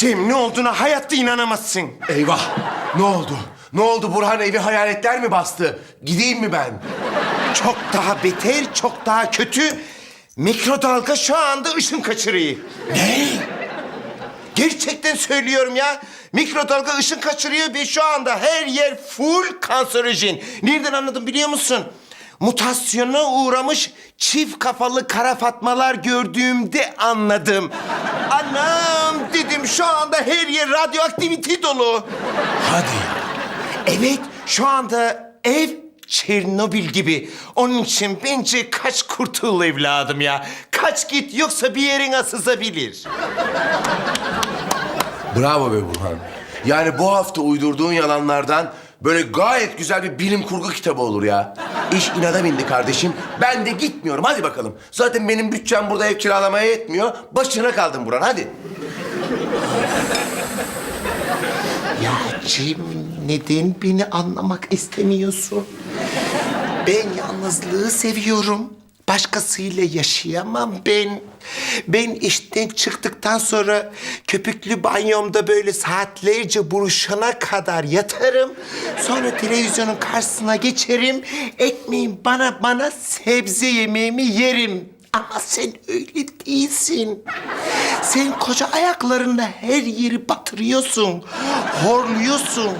Cem ne olduğuna hayatta inanamazsın. Eyvah! Ne oldu? Ne oldu Burhan evi hayaletler mi bastı? Gideyim mi ben? Çok daha beter, çok daha kötü. Mikrodalga şu anda ışın kaçırıyor. Ne? Gerçekten söylüyorum ya. Mikrodalga ışın kaçırıyor ve şu anda her yer full kanserojen. Nereden anladım biliyor musun? Mutasyona uğramış çift kafalı kara fatmalar gördüğümde anladım. Anam dedim şu anda her yer radyoaktivite dolu. Hadi. Evet şu anda ev Çernobil gibi. Onun için bence kaç kurtul evladım ya. Kaç git yoksa bir yerine sızabilir. Bravo be Burhan. Yani bu hafta uydurduğun yalanlardan böyle gayet güzel bir bilim kurgu kitabı olur ya. İş inada bindi kardeşim. Ben de gitmiyorum. Hadi bakalım. Zaten benim bütçem burada ev kiralamaya yetmiyor. Başına kaldım Burhan. Hadi. Ya Cem neden beni anlamak istemiyorsun? Ben yalnızlığı seviyorum. Başkasıyla yaşayamam ben. Ben işten çıktıktan sonra köpüklü banyomda böyle saatlerce buruşana kadar yatarım. Sonra televizyonun karşısına geçerim. Ekmeğim bana bana sebze yemeğimi yerim. Ama sen öyle değilsin. Sen koca ayaklarınla her yeri batırıyorsun. Horluyorsun.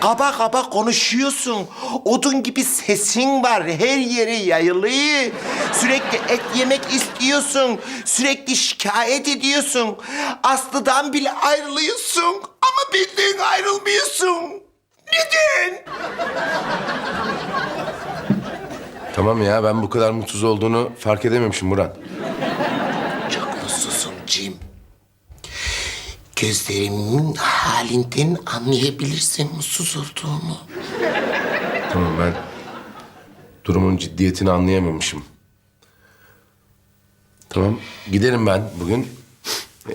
Kaba kaba konuşuyorsun. Odun gibi sesin var. Her yere yayılıyor. Sürekli et yemek istiyorsun. Sürekli şikayet ediyorsun. Aslı'dan bile ayrılıyorsun. Ama benden ayrılmıyorsun. Neden? Tamam ya ben bu kadar mutsuz olduğunu fark edememişim Burhan. Çok mutsuzum Cem. Gözlerimin halinden anlayabilirsin mutsuz olduğumu. Tamam ben durumun ciddiyetini anlayamamışım. Tamam giderim ben bugün.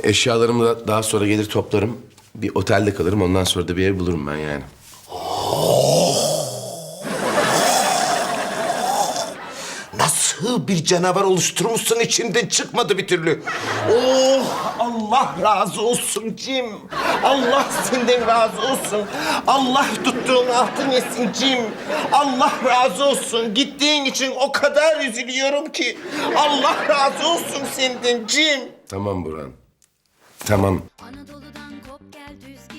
Eşyalarımı da daha sonra gelir toplarım. Bir otelde kalırım ondan sonra da bir ev bulurum ben yani. Nasıl bir canavar oluşturmuşsun içinden çıkmadı bir türlü. Oh Allah razı olsun Cem. Allah senden razı olsun. Allah tuttuğun altın yesin Cem. Allah razı olsun. Gittiğin için o kadar üzülüyorum ki. Allah razı olsun senden Cem. Tamam Burhan. Tamam. Anadolu'dan kop gel düz git